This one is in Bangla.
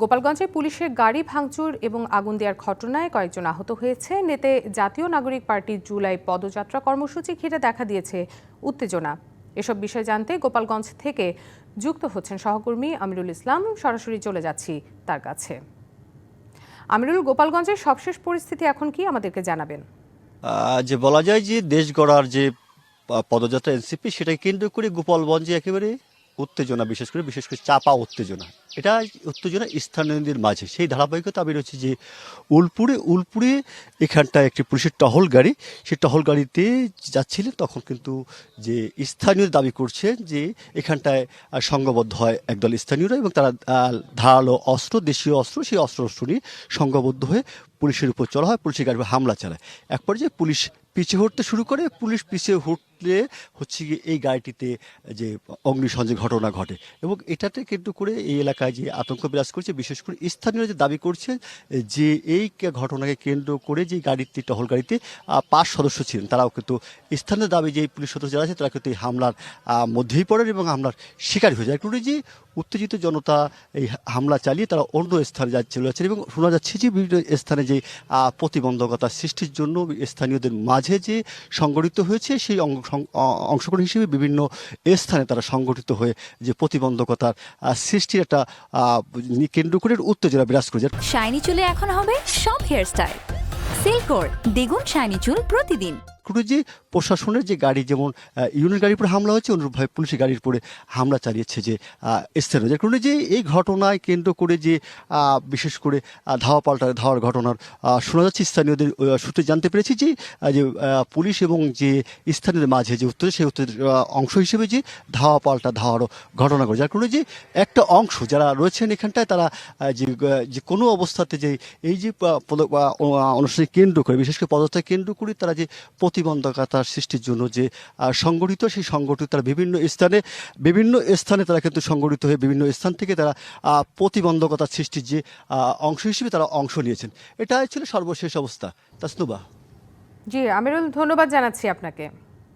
গোপালগঞ্জে পুলিশের গাড়ি ভাঙচুর এবং আগুন দেওয়ার ঘটনায় কয়েকজন আহত হয়েছে। নেতে জাতীয় নাগরিক পার্টির জুলাই পদযাত্রা কর্মসূচি ঘিরে দেখা দিয়েছে উত্তেজনা। এসব বিষয় জানতে গোপালগঞ্জ থেকে যুক্ত হচ্ছেন সহকর্মী আমিরুল ইসলাম। সরাসরি চলে যাচ্ছি তার কাছে। আমিরুল, গোপালগঞ্জের সবশেষ পরিস্থিতি এখন কি? আমাদেরকে জানাবেন। যে বলা যায় যে দেশ গড়ার যে পদযাত্রা এনসিপি সেটাকে কেন্দ্র করে গোপালগঞ্জে একেবারে উত্তেজনা, বিশেষ করে বিশেষ করে চাপা উত্তেজনা। এটা উত্তেজনা স্থানীয়দের মাঝে। সেই ধারাবাহিকতা আমি রয়েছে যে উলপুরে উলপুরে এখানটায় একটি পুলিশের টহল গাড়ি, সেই টহল গাড়িতে যাচ্ছিলেন, তখন কিন্তু যে স্থানীয় দাবি করছেন যে এখানটায় সংঘবদ্ধ হয় একদল স্থানীয়রা এবং তারা ধারালো অস্ত্র, দেশীয় অস্ত্র, সেই অস্ত্র অস্ত্র নিয়ে সংঘবদ্ধ হয়ে পুলিশের উপর চলা হয়, পুলিশের গাড়ি হামলা চালায়। এক পর্যায়ে পুলিশ পিছিয়ে হটতে শুরু করে। পুলিশ পিছিয়ে হটলে হচ্ছে গিয়ে এই গাড়িটিতে যে অগ্নিসংযোগ ঘটনা ঘটে এবং এটাতে কেন্দ্র করে এই এলাকায় যে আতঙ্ক বিরাজ করছে, বিশেষ করে স্থানীয়রা যে দাবি করছে, যে এই ঘটনাকে কেন্দ্র করে যে গাড়িতে, টহল গাড়িতে পাঁচ সদস্য ছিলেন। তারাও কিন্তু স্থানীয় দাবি যে পুলিশ সদস্য যারা আছে তারা কিন্তু এই হামলার মধ্যেই পড়েন এবং হামলার শিকার হয়ে যায়। করে যে উত্তেজিত জনতা এই হামলা চালিয়ে তারা অন্য স্থানে যা চলে যাচ্ছেন এবং শোনা যাচ্ছে যে বিভিন্ন স্থানে যে প্রতিবন্ধকতা সৃষ্টির জন্য স্থানীয়দের মাঝে যে সংগঠিত হয়েছে, সেই অংশগ্রহণ হিসেবে বিভিন্ন স্থানে তারা সংগঠিত হয়ে যে প্রতিবন্ধকতার সৃষ্টির একটা কেন্দ্র করে উত্তেজনা বিরাজ করে শাইনি চুলে এখন হবে সব হেয়ার স্টাইল সিল্কোর দ্বিগুণ শাইনি চুল প্রতিদিন। যে প্রশাসনের যে গাড়ি যেমন ইউনিয়ন গাড়ির উপরে হামলা হয়েছে অনুরূপভাবে পুলিশের গাড়ির উপরে হামলা চালিয়েছে যে স্থানীয়। যার কারণে যে এই ঘটনায় কেন্দ্র করে যে বিশেষ করে ধাওয়া পাল্টা ধাওয়ার ঘটনার শোনা যাচ্ছে স্থানীয়দের সূত্রে জানতে পেরেছি যে যে পুলিশ এবং যে স্থানীয়দের মাঝে যে উত্তর সেই উত্তরের অংশ হিসেবে যে ধাওয়া পাল্টা ধাওয়ারও ঘটনা ঘটে। যার কারণে যে একটা অংশ যারা রয়েছেন এখানটায় তারা যে যে কোনো অবস্থাতে যে এই যে আহ, কেন্দ্র করে বিশেষ করে পদত্যাগ কেন্দ্র করে তারা যে প্রতিবন্ধকতার সৃষ্টির জন্য যে সংগঠিত, সেই সংগঠিত তারা বিভিন্ন স্থানে বিভিন্ন স্থানে তারা কিন্তু সংগঠিত হয়ে বিভিন্ন স্থান থেকে তারা প্রতিবন্ধকতা সৃষ্টির যে অংশ হিসেবে তারা অংশ নিয়েছেন। এটাই ছিল সর্বশেষ অবস্থা। তাসনুবা। জি, আমিরুল, ধন্যবাদ জানাচ্ছি আপনাকে।